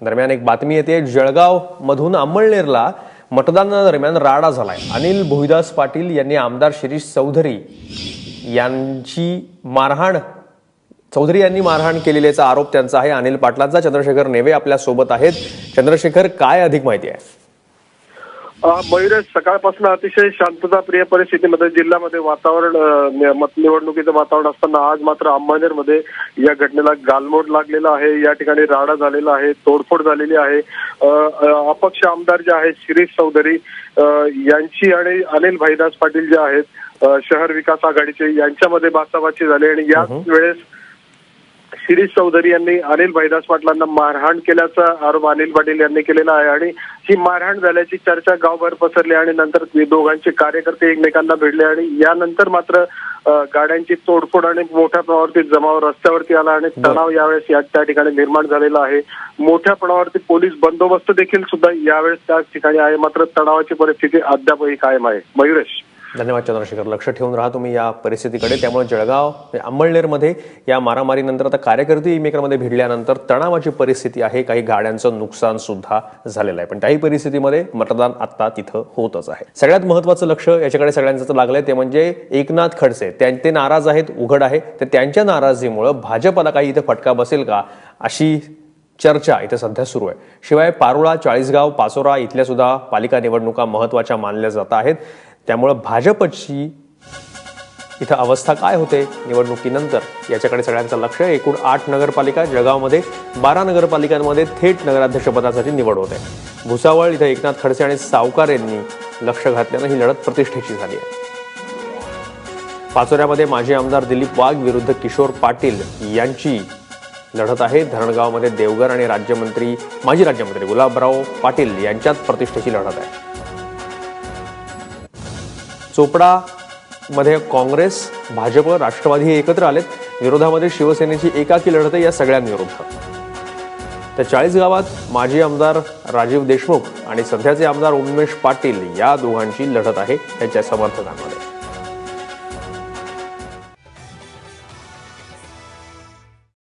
दरम्यान एक बातमी येते. जळगाव मधून अंमळनेरला मतदानादरम्यान राडा झालाय. अनिल भोईदास पाटील यांनी आमदार शिरीष चौधरी यांची मारहाण चौधरी यांनी मारहाण केलेल्याचा आरोप त्यांचा आहे. अनिल पाटलांचा चंद्रशेखर नेवे आपल्यासोबत आहेत. चंद्रशेखर काय अधिक माहिती आहे? मयुरेश सकाळपासून अतिशय शांतताप्रिय परिस्थितीमध्ये जिल्ह्यामध्ये वातावरण अ, नि- मत निवडणुकीचं वातावरण असताना आज मात्र अंबानेरमध्ये या घटनेला गालमोड लागलेला आहे. या ठिकाणी राडा झालेला आहे तोडफोड झालेली आहे. अपक्ष आमदार जे आहेत शिरीष चौधरी यांची आणि अनिल भाईदास पाटील जे आहेत शहर विकास आघाडीचे यांच्यामध्ये बाचाबाची झाली आणि याच वेळेस शिरीष चौधरी यांनी अनिल भाईदास पाटलांना मारहाण केल्याचा आरोप अनिल पाटील यांनी केलेला आहे आणि ही मारहाण झाल्याची चर्चा गावभर पसरली आणि नंतर दोघांचे कार्यकर्ते एकमेकांना भिडले आणि यानंतर मात्र गाड्यांची तोडफोड आणि मोठ्या प्रमाणावरती जमाव रस्त्यावरती आला आणि तणाव यावेळेस या त्या ठिकाणी निर्माण झालेला आहे. मोठ्या प्रमाणावरती पोलीस बंदोबस्त देखील सुद्धा यावेळेस त्या ठिकाणी आहे. मात्र तणावाची परिस्थिती अद्यापही कायम आहे. मयुरेश. धन्यवाद चंद्रशेखर. लक्ष ठेवून राहा तुम्ही या परिस्थितीकडे. त्यामुळे जळगाव अंमळनेरमध्ये या मारामारीनंतर आता कार्यकर्ते एकमेकांमध्ये भिडल्यानंतर तणावाची परिस्थिती आहे. काही गाड्यांचं नुकसान सुद्धा झालेलं आहे. पण त्याही परिस्थितीमध्ये मतदान आता तिथं होतच आहे. सगळ्यात महत्वाचं लक्ष याच्याकडे सगळ्यांचं लागलंय. ते म्हणजे एकनाथ खडसे. त्यां- ते नाराज आहेत उघड आहे. तर त्यांच्या नाराजीमुळं भाजपला काही इथं फटका बसेल का? अशी चर्चा इथं सध्या सुरू आहे. शिवाय पारोळा चाळीसगाव पाचोरा इथल्या सुद्धा पालिका निवडणुका महत्त्वाच्या मानल्या जात आहेत. त्यामुळं भाजपची इथं अवस्था काय होते निवडणुकीनंतर? याच्याकडे सगळ्यांचं लक्ष आहे. एकूण आठ नगरपालिका जळगावमध्ये बारा नगरपालिकांमध्ये थेट नगराध्यक्षपदासाठी निवड होते. भुसावळ इथं एकनाथ खडसे आणि सावकार यांनी लक्ष घातल्यानं ही लढत प्रतिष्ठेची झाली आहे. पाचोऱ्यामध्ये माजी आमदार दिलीप वाघ विरुद्ध किशोर पाटील यांची लढत आहे. धरणगावमध्ये देवगर आणि राज्यमंत्री माजी राज्यमंत्री गुलाबराव पाटील यांच्यात प्रतिष्ठेची लढत आहे. चोपडा मध्ये काँग्रेस भाजप राष्ट्रवादी हे एकत्र आलेत. विरोधामध्ये शिवसेनेची एकाकी लढत आहे या सगळ्यांविरुद्ध तर चाळीस गावात माजी आमदार राजीव देशमुख आणि सध्याचे आमदार उमेश पाटील या दोघांची लढत आहे त्यांच्या समर्थकांमध्ये